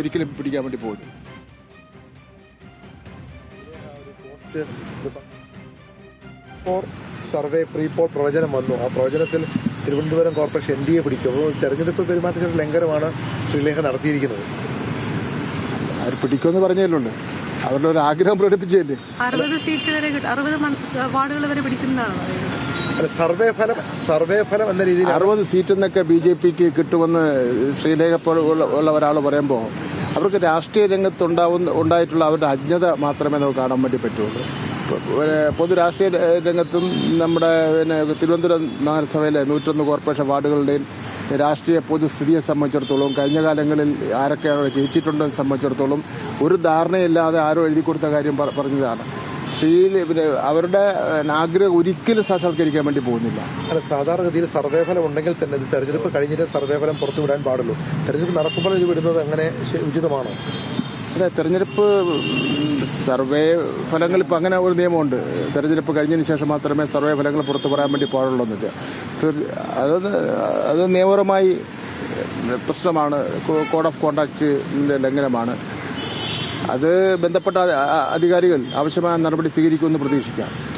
ഒരിക്കലും പിടിക്കാൻ വേണ്ടി പോകുന്നു. ഫോർ സർവേ പ്രീ പോൾ പ്രവചനം വന്നു. ആ പ്രവചനത്തിൽ Thiruvananthapuram corporation N D A പിടിക്കും തെരഞ്ഞെടുപ്പ് പെരുമാറ്റച്ചട്ട ലംഘനമാണ് ശ്രീലേഖ നടത്തിയിരിക്കുന്നത്. അവർ പിടിക്കുമെന്ന് പറഞ്ഞല്ലോ അവരുടെ ഒരു ആഗ്രഹം പ്രകടിപ്പിച്ചല്ലേ അറുപത് സീറ്റ് വരെ അറുപത് വാർഡുകൾ വരെ പിടിക്കുന്നതാണ് സർവേ ഫലം സർവേ ഫലം എന്ന രീതിയിൽ അറുപത് സീറ്റ് എന്നൊക്കെ ബി ജെ പിക്ക് കിട്ടുമെന്ന് ശ്രീലേഖ ഉള്ള- ഒരാൾ പറയുമ്പോൾ അവർക്ക് രാഷ്ട്രീയ രംഗത്ത് ഉണ്ടാവുന്ന ഉണ്ടായിട്ടുള്ള അവരുടെ അജ്ഞത മാത്രമേ നമുക്ക് കാണാൻ വേണ്ടി പറ്റുള്ളൂ. പൊതു രാഷ്ട്രീയ രംഗത്തും നമ്മുടെ പിന്നെ തിരുവനന്തപുരം നഗരസഭയിലെ നൂറ്റൊന്ന് കോർപ്പറേഷൻ വാർഡുകളുടെയും രാഷ്ട്രീയ പൊതുസ്ഥിതിയെ സംബന്ധിച്ചിടത്തോളം കഴിഞ്ഞ കാലങ്ങളിൽ ആരൊക്കെയാണ് ജയിച്ചിട്ടുണ്ടെന്ന് സംബന്ധിച്ചിടത്തോളം ഒരു ധാരണയില്ലാതെ ആരോ എഴുതി കൊടുത്ത കാര്യം പറഞ്ഞതാണ്. പിന്നെ അവരുടെ ആഗ്രഹം ഒരിക്കലും സാക്ഷാത്കരിക്കാൻ വേണ്ടി പോകുന്നില്ല. അല്ല സാധാരണഗതിയിൽ സർവേ ഫലം ഉണ്ടെങ്കിൽ തന്നെ ഇത് തെരഞ്ഞെടുപ്പ് കഴിഞ്ഞിട്ട് സർവേ ഫലം പുറത്തു വിടാൻ പാടുള്ളൂ. തെരഞ്ഞെടുപ്പ് നടക്കുമ്പോൾ ഇത് വിടുന്നത് അങ്ങനെ ഉചിതമാണോ? അതെ തെരഞ്ഞെടുപ്പ് സർവേ ഫലങ്ങൾ ഇപ്പം അങ്ങനെ ഒരു നിയമമുണ്ട്. തെരഞ്ഞെടുപ്പ് കഴിഞ്ഞതിന് ശേഷം മാത്രമേ സർവേ ഫലങ്ങൾ പുറത്തു പറയാൻ വേണ്ടി പാടുള്ളൂ എന്നില്ല അത് അത് നിയമപരമായി പ്രശ്നമാണ്. കോഡ് ഓഫ് കോണ്ടാക്ട് ലംഘനമാണ്. അത് ബന്ധപ്പെട്ട അധികാരികൾ ആവശ്യമായ നടപടി സ്വീകരിക്കുമെന്ന് പ്രതീക്ഷിക്കാം.